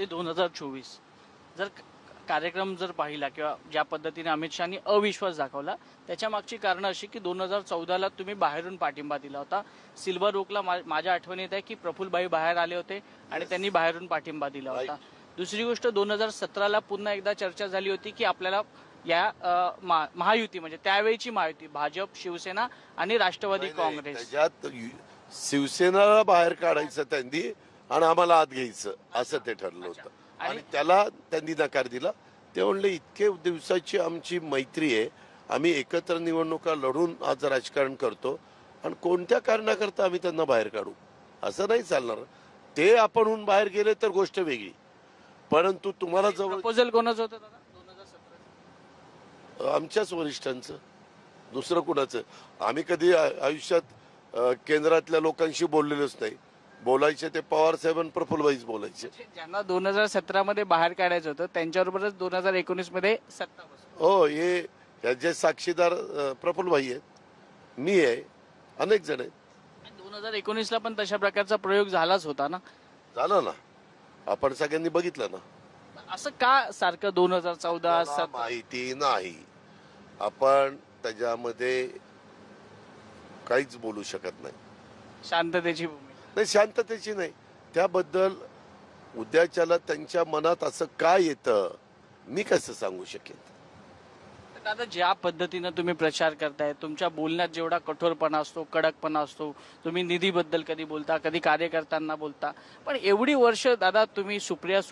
ते दोन हजार चोवीस. जर कार्यक्रम जर पाहिला किंवा ज्या पद्धतीने अमित शहानी अविश्वास दाखवला त्याच्या मागची कारणं अशी की दोन हजार चौदाला तुम्ही बाहेरून पाठिंबा दिला होता. सिल्वर ओकला मा- माझ्या आठवणीत आहे की प्रफुल्लबाई बाहेर आले होते आणि त्यांनी बाहेरून पाठिंबा दिला होता. दुसरी गोष्ट दोन हजार सतराला पुन्हा एकदा चर्चा झाली होती की आपल्याला या महायुती म्हणजे त्यावेळीची महायुती भाजप शिवसेना आणि राष्ट्रवादी काँग्रेस. शिवसेनाला बाहेर काढायचं त्यांनी आणि आम्हाला आत घ्यायचं असं ते ठरलं होतं. आणि- त्याला त्यांनी नकार दिला. ते म्हणले इतके दिवसाची आमची मैत्री आहे. आम्ही एकत्र निवडणुका लढून आज राजकारण करतो आणि कोणत्या कारणाकरता आम्ही त्यांना बाहेर काढू? असं नाही चालणार. ते आपणहून बाहेर गेले तर गोष्ट वेगळी. परंतु तुम्हाला जवळ प्रपोजल कोणाचं होतं आमच्याच वरिष्ठांचं. दुसरं कुणाचं? आम्ही कधी आयुष्यात केंद्रातल्या लोकांशी बोललेलोच नाही. बोलायचे ते पवार साहेब आणि प्रफुल्लबाईच बोलायचे. ज्यांना दोन हजार सतरा मध्ये बाहेर काढायचं होतं त्यांच्याबरोबरच दोन हजार एकोणीसमध्ये सत्ता बसली. हो हे ह्याचे साक्षीदार अ, प्रफुल्लबाई आहेत मी आहे अनेक जण आहेत. आणि दोन हजार एकोणीस ला पण तशा प्रकारचा प्रयोग झालाच होता ना? झालं ना. आपण सगळ्यांनी बघितलं ना. असं का सारखं दोन हजार चौदा मला माहिती नाही. आपण त्याच्यामध्ये काहीच बोलू शकत नाही. शांततेची भूमी नाही शांततेची नाही. त्याबद्दल उद्याच्याला त्यांच्या मनात असं काय येतं मी कसं सांगू शकेन? तर ज्या पद्धतीनं तुम्ही प्रचार करताय तुमच्या बोलण्यात जेवढा कठोरपणा असतो कडकपणा असतो तुम्ही निधीबद्दल कधी बोलता कधी कार्यकर्त्यांना बोलता पण एवढी वर्ष दादा तुम्ही सुप्रिया